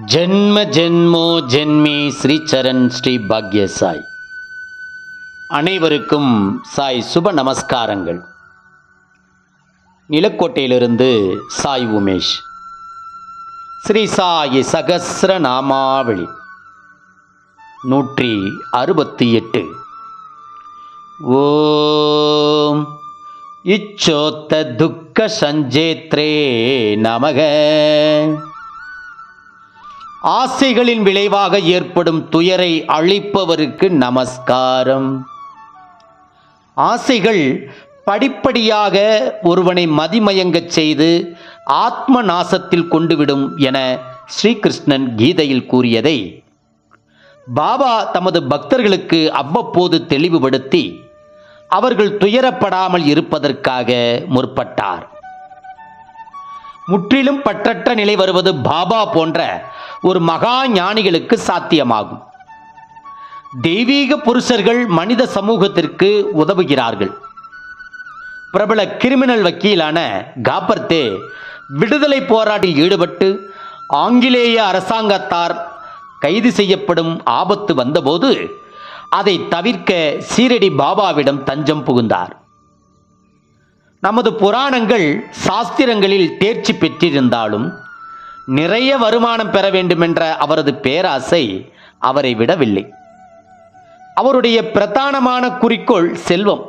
ஜென்ம ஜென்மோ ஜென்மி ஸ்ரீச்சரண் ஸ்ரீ பாக்ய சாய். அனைவருக்கும் சாய் சுப நமஸ்காரங்கள். நிலக்கோட்டையிலிருந்து சாய் உமேஷ். ஸ்ரீ சாய் சகசிர நாமாவளி. நூற்றி அறுபத்தி எட்டு ஓம் இச்சோத்த துக்க சஞ்சேத்ரே நமக. ஆசைகளின் விளைவாக ஏற்படும் துயரை அழிப்பவருக்கு நமஸ்காரம். ஆசைகள் படிப்படியாக ஒருவனை மதிமயங்கச் செய்து ஆத்ம நாசத்தில் கொண்டுவிடும் என ஸ்ரீகிருஷ்ணன் கீதையில் கூறியதை பாபா தமது பக்தர்களுக்கு அவ்வப்போது தெளிவுபடுத்தி அவர்கள் துயரப்படாமல் இருப்பதற்காக முற்பட்டார். முற்றிலும் பற்றற்ற நிலை வருவது பாபா போன்ற ஒரு மகா ஞானிகளுக்கு சாத்தியமாகும். தெய்வீக புருஷர்கள் மனித சமூகத்திற்கு உதவுகிறார்கள். பிரபல கிரிமினல் வக்கீலான காப்பர்தே விடுதலை போராட்டில் ஈடுபட்டு ஆங்கிலேய அரசாங்கத்தார் கைது செய்யப்படும் ஆபத்து வந்தபோது அதை தவிர்க்க சீரடி பாபாவிடம் தஞ்சம் புகுந்தார். நமது புராணங்கள் சாஸ்திரங்களில் தேர்ச்சி பெற்றிருந்தாலும் நிறைய வருமானம் பெற வேண்டுமென்ற அவரது பேராசை அவரை விடவில்லை. அவருடைய பிரதானமான குறிக்கோள் செல்வம்.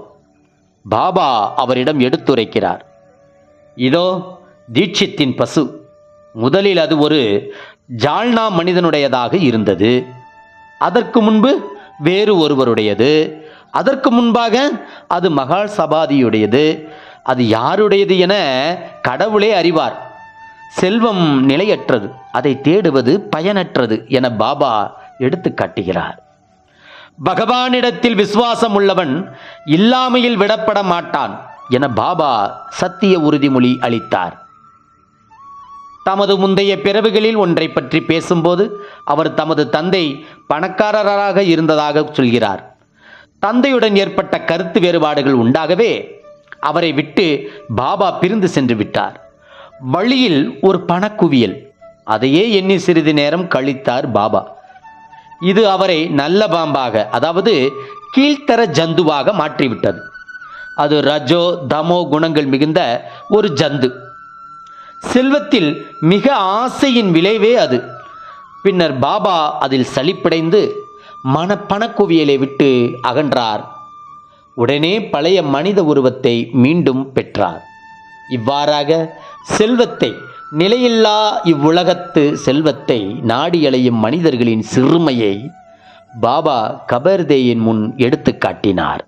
பாபா அவரிடம் எடுத்துரைக்கிறார். இதோ தீட்சித்தின் பசு. முதலில் அது ஒரு ஜால்னா மனிதனுடையதாக இருந்தது. அதற்கு முன்பு வேறு ஒருவருடையது. அதற்கு முன்பாக அது மகால் சபாதியுடையது அது யாருடையது என கடவுளே அறிவார். செல்வம் நிலையற்றது அதை தேடுவது பயனற்றது என பாபா எடுத்து காட்டுகிறார். பகவானிடத்தில் விசுவாசம் உள்ளவன் இல்லாமையில் விடப்பட மாட்டான் என பாபா சத்திய உறுதிமொழி அளித்தார். தமது முந்தைய பிறவுகளில் ஒன்றை பற்றி பேசும்போது அவர் தமது தந்தை பணக்காரராக இருந்ததாக சொல்கிறார். தந்தையுடன் ஏற்பட்ட கருத்து வேறுபாடுகள் உண்டாகவே அவரை விட்டு பாபா பிரிந்து சென்று விட்டார். வழியில் ஒரு பணக்குவியல். அதையே எண்ணி சிறிது நேரம் கழித்தார் பாபா. இது அவரை நல்ல பாம்பாக அதாவது கீழ்த்தர ஜந்துவாக மாற்றிவிட்டது. அது ரஜோ தமோ குணங்கள் மிகுந்த ஒரு ஜந்து. செல்வத்தில் மிக ஆசையின் விளைவே அது. பின்னர் பாபா அதில் சளிப்படைந்து மன பணக்குவியலை விட்டு அகன்றார் உடனே பழைய மனித உருவத்தை மீண்டும் பெற்றார். இவ்வாறாக செல்வத்தை நிலையில்லா இவ்வுலகத்து செல்வத்தை நாடி அலையும் மனிதர்களின் சிறுமையை பாபா கபர்தேயின் முன் எடுத்து காட்டினார்.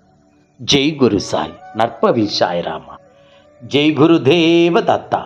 ஜெய் குரு சாய் நற்பவி சாய்ராமா ஜெய் குரு தேவ தத்தா